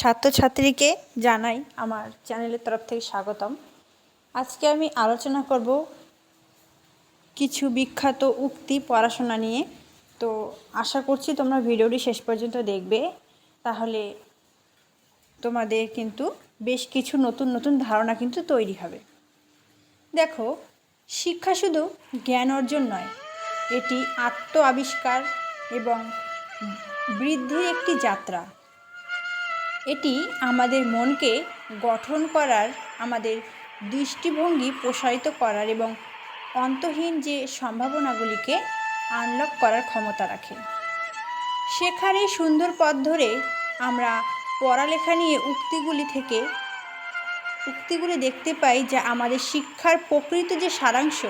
ছাত্রছাত্রীকে জানাই আমার চ্যানেলের তরফ থেকে স্বাগতম। আজকে আমি আলোচনা করব কিছু বিখ্যাত উক্তি পড়াশোনা নিয়ে। তো আশা করছি তোমরা ভিডিওটি শেষ পর্যন্ত দেখবে। তাহলে তোমাদের কিন্তু বেশ কিছু নতুন নতুন ধারণা কিন্তু তৈরি হবে। দেখো, শিক্ষা শুধু জ্ঞান অর্জন নয়, এটি আত্ম আবিষ্কার এবং বৃদ্ধির একটি যাত্রা। এটি আমাদের মনকে গঠন করার, আমাদের দৃষ্টিভঙ্গি প্রসারিত করার এবং অন্তহীন যে সম্ভাবনাগুলিকে আনলক করার ক্ষমতা রাখে। শেখার এই সুন্দর পথ ধরে আমরা পড়ালেখা নিয়ে উক্তিগুলি থেকে, উক্তিগুলি দেখতে পাই যা আমাদের শিক্ষার প্রকৃত যে সারাংশ,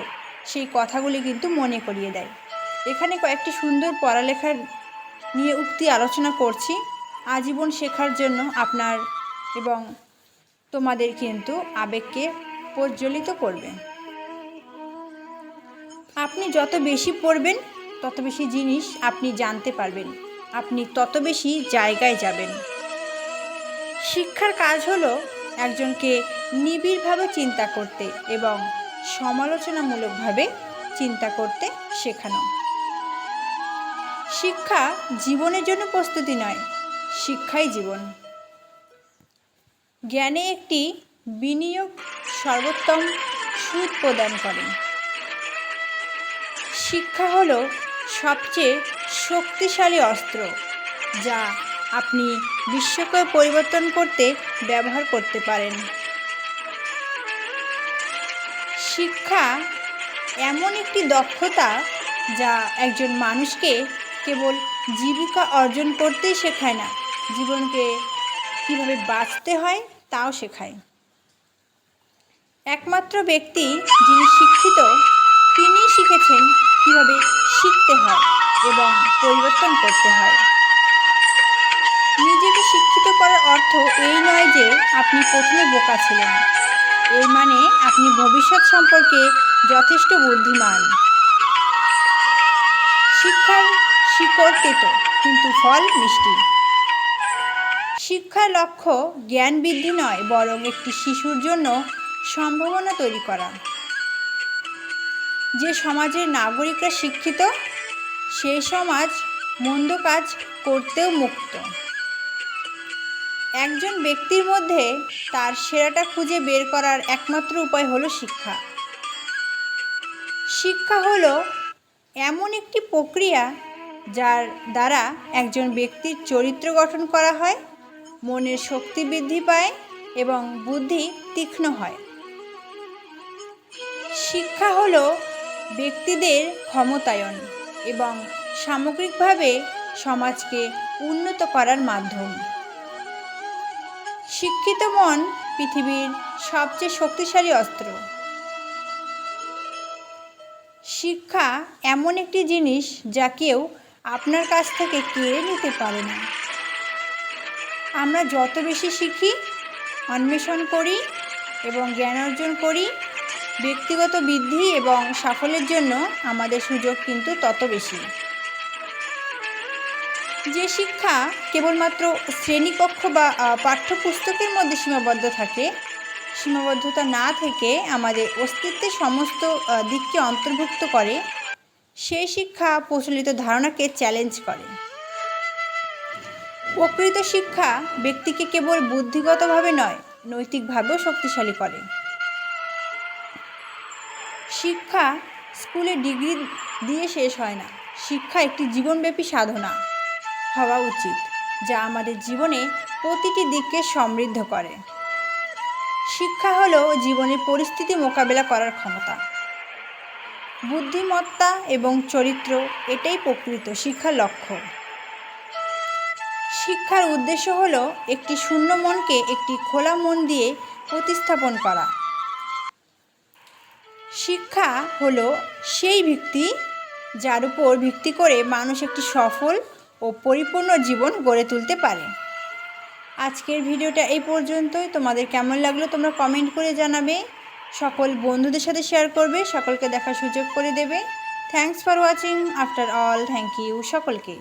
সেই কথাগুলি কিন্তু মনে করিয়ে দেয়। এখানে কয়েকটি সুন্দর পড়ালেখার নিয়ে উক্তি আলোচনা করছি। আজীবন শেখার জন্য আপনার এবং তোমাদের কিন্তু আবেগকে প্রজ্বলিত করবে। আপনি যত বেশি পড়বেন, তত বেশি জিনিস আপনি জানতে পারবেন। আপনি তত বেশি জায়গায় যাবেন। শিক্ষার কাজ হলো একজনকে নিবিড়ভাবে চিন্তা করতে এবং সমালোচনামূলকভাবে চিন্তা করতে শেখানো। শিক্ষা জীবনের জন্য প্রস্তুতি নয় শিক্ষাই জীবন। জ্ঞানে একটি বিনিয়োগ সর্বোত্তম সুদ প্রদান করে। শিক্ষা হলো সবচেয়ে শক্তিশালী অস্ত্র, যা আপনি বিশ্বকে পরিবর্তন করতে ব্যবহার করতে পারেন। শিক্ষা এমন একটি দক্ষতা যা একজন মানুষকে কেবল জীবিকা অর্জন করতেই শেখায় না। জীবনকে কীভাবে বাঁচতে হয়, তাও শেখায়। একমাত্র ব্যক্তি যিনি শিক্ষিত তিনি শিখেছেন কীভাবে শিখতে হয় এবং পরিবর্তন করতে হয়। নিজেকে শিক্ষিত করার অর্থ এই নয় যে আপনি প্রথমে বোকা ছিলেন। এর মানে আপনি ভবিষ্যৎ সম্পর্কে যথেষ্ট বুদ্ধিমান। শিক্ষার শিকড় তেতো কিন্তু ফল মিষ্টি। শিক্ষার লক্ষ্য জ্ঞান বৃদ্ধি নয়, বরং একটি শিশুর জন্য সম্ভাবনা তৈরি করা। যে সমাজের নাগরিকরা শিক্ষিত সেই সমাজ মন্দ কাজ করতেও মুক্ত। একজন ব্যক্তির মধ্যে তার সেরাটা খুঁজে বের করার একমাত্র উপায় হলো শিক্ষা। শিক্ষা হলো এমন একটি প্রক্রিয়া যার দ্বারা একজন ব্যক্তির চরিত্র গঠন করা হয়, মনের শক্তি বৃদ্ধি পায় এবং বুদ্ধি তীক্ষ্ণ হয়। শিক্ষা হল ব্যক্তিদের ক্ষমতায়ন এবং সামগ্রিকভাবে সমাজকে উন্নত করার মাধ্যম। শিক্ষিত মন পৃথিবীর সবচেয়ে শক্তিশালী অস্ত্র। শিক্ষা এমন একটি জিনিস যা কেউ আপনার কাছ থেকে কেড়ে নিতে পারে না। আমরা যত বেশি শিখি, অন্বেষণ করি এবং জ্ঞান অর্জন করি, ব্যক্তিগত বৃদ্ধি এবং সাফল্যের জন্য আমাদের সুযোগ কিন্তু তত বেশি। যে শিক্ষা কেবলমাত্র শ্রেণীকক্ষ বা পাঠ্যপুস্তকের মধ্যে সীমাবদ্ধ থাকে, সীমাবদ্ধতা না থেকে আমাদের অস্তিত্বের সমস্ত দিককে অন্তর্ভুক্ত করে সেই শিক্ষা প্রচলিত ধারণাকে চ্যালেঞ্জ করে। প্রকৃত শিক্ষা ব্যক্তিকে কেবল বুদ্ধিগতভাবে নয়, নৈতিকভাবেও শক্তিশালী করে। শিক্ষা স্কুলে ডিগ্রি দিয়ে শেষ হয় না। শিক্ষা একটি জীবনব্যাপী সাধনা হওয়া উচিত, যা আমাদের জীবনে প্রতিটি দিককে সমৃদ্ধ করে। শিক্ষা হলো জীবনের পরিস্থিতি মোকাবেলা করার ক্ষমতা। বুদ্ধিমত্তা এবং চরিত্র এটাই প্রকৃত শিক্ষার লক্ষ্য। শিক্ষার উদ্দেশ্য হল একটি শূন্য মনকে একটি খোলা মন দিয়ে প্রতিস্থাপন করা। শিক্ষা হলো সেই ভিত্তি যার উপর ভিত্তি করে মানুষ একটি সফল ও পরিপূর্ণ জীবন গড়ে তুলতে পারে। আজকের ভিডিওটা এই পর্যন্তই। তোমাদের কেমন লাগল তোমরা কমেন্ট করে জানাবে। সকল বন্ধুদের সাথে শেয়ার করবে, সকলকে দেখার সুযোগ করে দেবে। Thanks for watching after all thank you সকলকে।